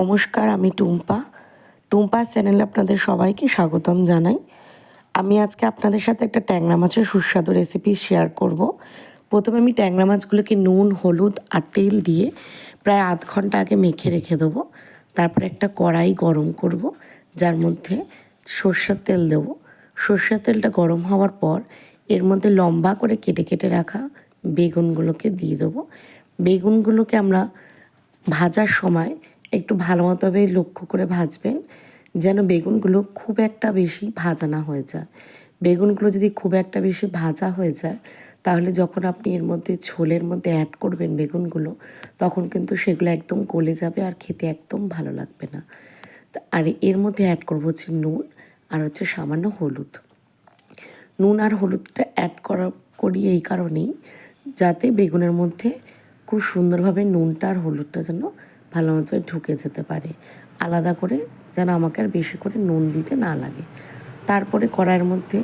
নমস্কার, আমি টুম্পা। টুম্পা চ্যানেলে আপনাদের সবাইকে স্বাগতম জানাই। আমি আজকে আপনাদের সাথে একটা ট্যাংরা মাছের সুস্বাদু রেসিপি শেয়ার করব। প্রথমে আমি ট্যাংরা মাছগুলোকে নুন, হলুদ আর তেল দিয়ে প্রায় আধ ঘণ্টা আগে মেখে রেখে দেবো। তারপরে একটা কড়াই গরম করব, যার মধ্যে সর্ষের তেল দেবো। সর্ষের তেলটা গরম হওয়ার পর এর মধ্যে লম্বা করে কেটে কেটে রাখা বেগুনগুলোকে দিয়ে দেবো। বেগুনগুলোকে আমরা ভাজার সময় একটু ভালো মতোভাবে লক্ষ্য করে ভাজবেন, যেন বেগুনগুলো খুব একটা বেশি ভাজা না হয়ে যায়। বেগুনগুলো যদি খুব একটা বেশি ভাজা হয়ে যায়, তাহলে যখন আপনি এর মধ্যে ঝোলের মধ্যে অ্যাড করবেন বেগুনগুলো, তখন কিন্তু সেগুলো একদম গলে যাবে আর খেতে একদম ভালো লাগবে না। আর এর মধ্যে অ্যাড করব হচ্ছে নুন আর হচ্ছে সামান্য হলুদ। নুন আর হলুদটা অ্যাড করা করি এই কারণেই, যাতে বেগুনের মধ্যে খুব সুন্দরভাবে নুনটা আর হলুদটা যেন ভালো মতো ঢুকে যেতে পারে। আলাদা করে যেন আমাকে আর বেশি করে নুন দিতে না লাগে। তারপরে কড়াইয়ের মধ্যে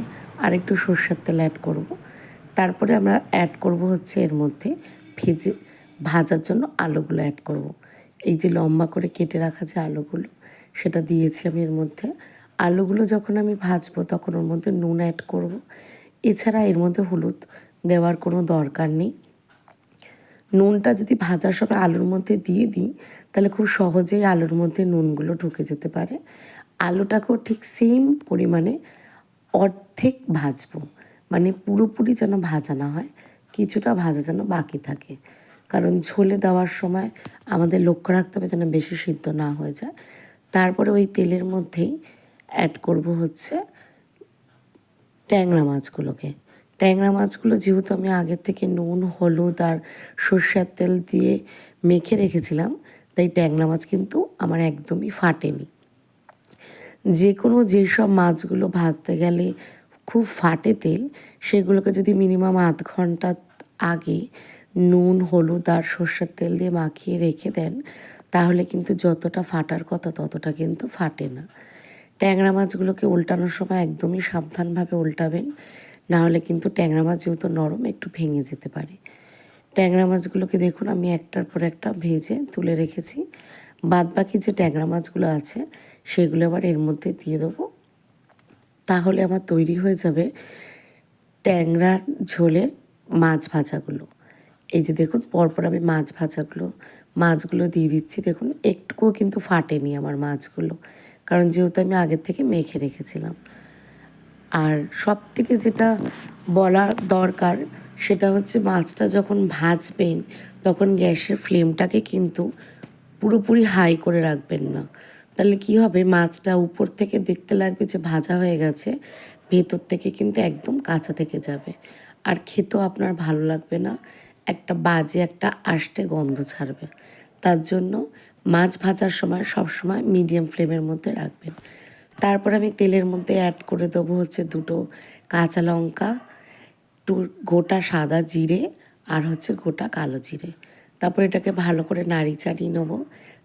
আরেকটু সর্ষের তেল অ্যাড করব। তারপরে আমরা অ্যাড করব হচ্ছে এর মধ্যে ভেজে, ভাজার জন্য আলুগুলো অ্যাড করব। এই যে লম্বা করে কেটে রাখা যে আলুগুলো, সেটা দিয়েছি আমি এর মধ্যে। আলুগুলো যখন আমি ভাজবো তখন ওর মধ্যে নুন অ্যাড করব। এছাড়া এর মধ্যে হলুদ দেওয়ার কোনো দরকার নেই। নুনটা যদি ভাজার সময় আলুর মধ্যে দিয়ে দিই, তাহলে খুব সহজেই আলুর মধ্যে নুনগুলো ঢুকে যেতে পারে। আলুটাকেও ঠিক সেম পরিমাণে অর্ধেক ভাজবো। মানে পুরোপুরি যেন ভাজা না হয়, কিছুটা ভাজা যেন বাকি থাকে। কারণ ঝোলে দেওয়ার সময় আমাদের লক্ষ্য রাখতে হবে যেন বেশি সিদ্ধ না হয়ে যায়। তারপরে ওই তেলের মধ্যেই অ্যাড করব হচ্ছে ট্যাংরা মাছগুলোকে। ট্যাংরা মাছগুলো যেহেতু আমি আগের থেকে নুন, হলুদ আর সর্ষের তেল দিয়ে মেখে রেখেছিলাম, তাই ট্যাংরা মাছ কিন্তু আমার একদমই ফাটেনি। যে কোনো যেসব মাছগুলো ভাজতে গেলে খুব ফাটে তেল, সেগুলোকে যদি মিনিমাম আধ ঘণ্টা আগে নুন, হলুদ আর সর্ষের তেল দিয়ে মাখিয়ে রেখে দেন, তাহলে কিন্তু যতটা ফাটার কথা ততটা কিন্তু ফাটে না। ট্যাংরা মাছগুলোকে উল্টানোর সময় একদমই সাবধানভাবে উল্টাবেন। না হলে কিন্তু ট্যাংরা মাছ যেহেতু নরম, একটু ভেঙে যেতে পারে। ট্যাংরা মাছগুলোকে দেখুন, আমি একটার পর একটা ভেজে তুলে রেখেছি। বাদ বাকি যে ট্যাংরা মাছগুলো আছে, সেগুলো আবার এর মধ্যে দিয়ে দেবো। তাহলে আমার তৈরি হয়ে যাবে ট্যাংরার ঝোলের মাছ ভাজাগুলো। এই যে দেখুন, পরপর আমি মাছ ভাজাগুলো, মাছগুলো দিয়ে দিচ্ছি। দেখুন, একটুকুও কিন্তু ফাটেনি আমার মাছগুলো, কারণ যেহেতু আমি আগের থেকে মেখে রেখেছিলাম। আর সব থেকে যেটা বলা দরকার সেটা হচ্ছে মাছটা যখন ভাজবেন, তখন গ্যাসের ফ্লেমটাকে কিন্তু পুরোপুরি হাই করে রাখবেন না। তাহলে কি হবে? মাছটা উপর থেকে দেখতে লাগবে যে ভাজা হয়ে গেছে, ভেতর থেকে কিন্তু একদম কাঁচা থেকে যাবে। আর খেতেও আপনার ভালো লাগবে না, একটা বাজে একটা আষ্টে গন্ধ ছাড়বে। তার জন্য মাছ ভাজার সময় সবসময় মিডিয়াম ফ্লেমের মধ্যে রাখবেন। তারপর আমি তেলের মধ্যে অ্যাড করে দেবো হচ্ছে দুটো কাঁচা লঙ্কা, একটু গোটা সাদা জিরে আর হচ্ছে গোটা কালো জিরে। তারপর এটাকে ভালো করে নাড়ি চাড়িয়ে নেব।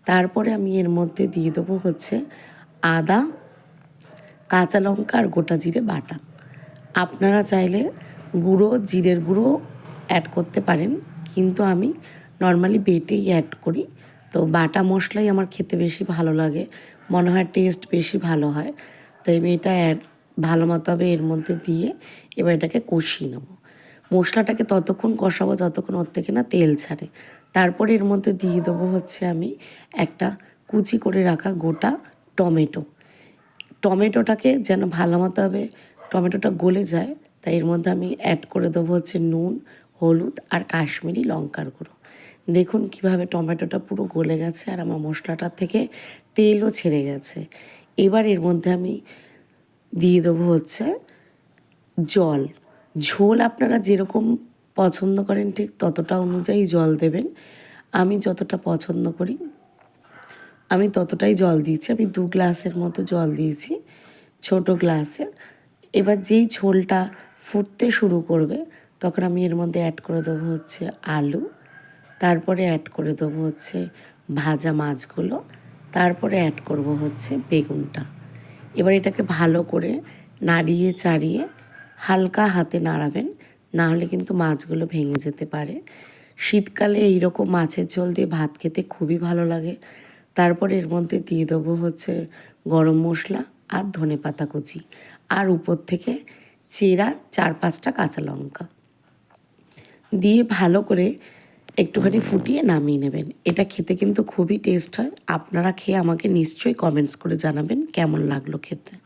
তারপরে আমি এর মধ্যে দিয়ে দেবো হচ্ছে আদা, কাঁচা লঙ্কা আর গোটা জিরে বাটা। আপনারা চাইলে গুঁড়ো, জিরের গুঁড়ো অ্যাড করতে পারেন, কিন্তু আমি নর্মালি বেটেই অ্যাড করি। তো বাটা মশলাই আমার খেতে বেশি ভালো লাগে। মনে হয় টেস্ট বেশি ভালো হয়। তাই আমি এটা অ্যাড ভালো মতোভাবে এর মধ্যে দিয়ে এবার এটাকে কষিয়ে নেব। মশলাটাকে ততক্ষণ কষাবো যতক্ষণ ওর থেকে না তেল ছাড়ে। তারপরে এর মধ্যে দিয়ে দেবো হচ্ছে আমি একটা কুচি করে রাখা গোটা টমেটো। টমেটোটাকে যেন ভালো মতোভাবে টমেটোটা গলে যায়, তাই এর মধ্যে আমি অ্যাড করে দেবো হচ্ছে নুন হলুদ আর কাশ্মীরি লঙ্কার গুঁড়ো। দেখুন কীভাবে টমেটোটা পুরো গলে গেছে আর আমার মশলাটার থেকে তেলও ছেড়ে গেছে। এবার এর মধ্যে আমি দিয়ে দেবো হচ্ছে জল। ঝোল আপনারা যেরকম পছন্দ করেন ঠিক ততটা অনুযায়ী জল দেবেন। আমি যতটা পছন্দ করি, আমি ততটাই জল দিয়েছি। আমি দু গ্লাসের মতো জল দিয়েছি ছোট গ্লাসের এবার যেই ঝোলটা ফুটতে শুরু করবে তখন আমি এর মধ্যে অ্যাড করে দেবো হচ্ছে আলু, তারপরে অ্যাড করে দেবো হচ্ছে ভাজা মাছগুলো, তারপরে অ্যাড করব হচ্ছে বেগুনটা। এবার এটাকে ভালো করে নাড়িয়ে চাড়িয়ে হালকা হাতে নাড়াবেন না হলে কিন্তু মাছগুলো ভেঙে যেতে পারে। শীতকালে এইরকম মাছের ঝোল দিয়ে ভাত খেতে খুবই ভালো লাগে। তারপর এর মধ্যে দিয়ে দেবো হচ্ছে গরম মশলা আর ধনে পাতা কুচি, আর উপর থেকে চেরা চার পাঁচটা কাঁচা লঙ্কা। দিয়ে ভালো করে একটুখানি ফুটিয়ে নামিয়ে নেবেন। এটা খেতে কিন্তু খুবই টেস্ট হয়। আপনারা খেয়ে আমাকে নিশ্চয়ই কমেন্টস করে জানাবেন কেমন লাগল খেতে।